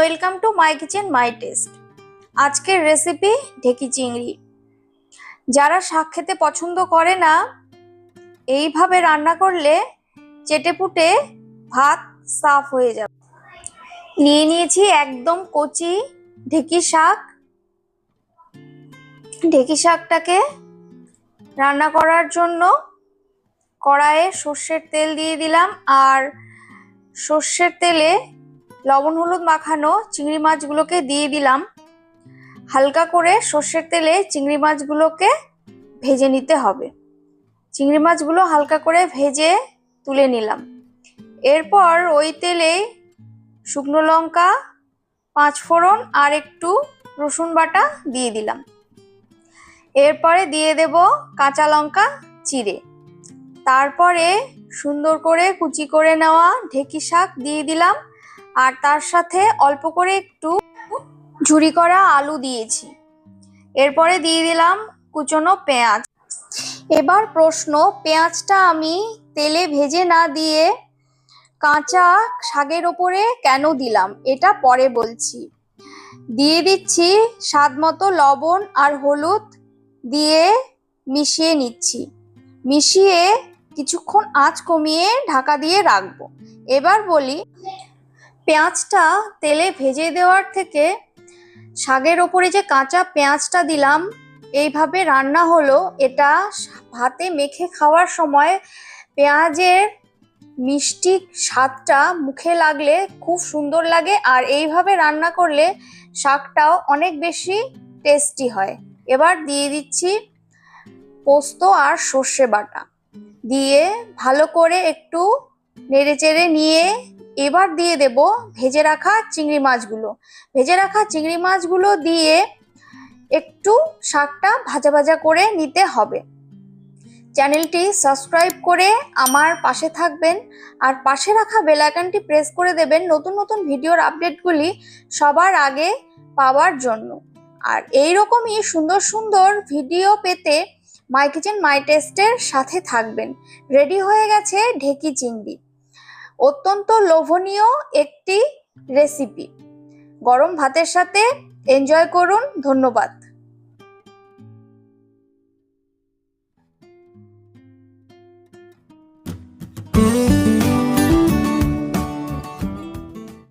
Welcome to my kitchen my taste আজকের recipe ঢেকি চিংড়ি। যারা শাক খেতে পছন্দ করে না, এইভাবে রান্না করলে চেটেপুটে ভাত সাফ হয়ে যাবে। নিয়ে নিয়েছি একদম কচি ঢেকি শাক। ঢেকি শাকটাকে রান্না করার জন্য কড়াইয়ে সর্ষের তেল দিয়ে দিলাম। আর সর্ষের তেলে লবণ, হলুদ মাখানো চিংড়ি মাছগুলোকে দিয়ে দিলাম। হালকা করে সর্ষের তেলে চিংড়ি মাছগুলোকে ভেজে নিতে হবে। চিংড়ি মাছগুলো হালকা করে ভেজে তুলে নিলাম। এরপর ওই তেলে শুকনো লঙ্কা, পাঁচ ফোড়ন আর একটু রসুন বাটা দিয়ে দিলাম। এরপরে দিয়ে দেব কাঁচা লঙ্কা চিড়ে। তারপরে সুন্দর করে কুচি করে নেওয়া ঢেকি শাক দিয়ে দিলাম। আর তার সাথে অল্প করে একটু ঝুরি করা আলু দিয়েছি। এরপরে দিয়ে দিলাম কুচনো পেঁয়াজ। এবার প্রশ্ন, পেঁয়াজটা আমি তেলে ভেজে না দিয়ে কাঁচা শাকের ওপরে কেন দিলাম? এটা পরে বলছি। দিয়ে দিচ্ছি স্বাদ মতো লবণ আর হলুদ দিয়ে মিশিয়ে নিচ্ছি। মিশিয়ে কিছুক্ষণ আঁচ কমিয়ে ঢাকা দিয়ে রাখব। এবার বলি পেঁয়াজটা তেলে ভেজে দেওয়ার থেকে শাকের ওপরে যে কাঁচা পেঁয়াজটা দিলাম, এইভাবে রান্না হলো। এটা ভাতে মেখে খাওয়ার সময় পেঁয়াজের মিষ্টি স্বাদটা মুখে লাগলে খুব সুন্দর লাগে আর এইভাবে রান্না করলে শাকটাও অনেক বেশি টেস্টি হয়। এবার দিয়ে দিচ্ছি পোস্ত আর সর্ষে বাটা। দিয়ে ভালো করে একটু নেড়েচেড়ে নিয়ে এবার দিয়ে দেব ভেজে রাখা চিংড়ি মাছগুলো। ভেজে রাখা চিংড়ি মাছগুলো দিয়ে একটু শাকটা ভাজা ভাজা করে নিতে হবে। চ্যানেলটি সাবস্ক্রাইব করে আমার পাশে থাকবেন আর পাশে রাখা বেল আইকনটি প্রেস করে দেবেন নতুন নতুন ভিডিওর আপডেটগুলি সবার আগে পাওয়ার জন্য। আর এই রকমই সুন্দর সুন্দর ভিডিও পেতে মাই কিচেন মাই টেস্টের সাথে থাকবেন। রেডি হয়ে গেছে ঢেকি চিংড়ি। অত্যন্ত লোভনীয় একটি রেসিপি গরম ভাতের সাথে এনজয় করুন ধন্যবাদ।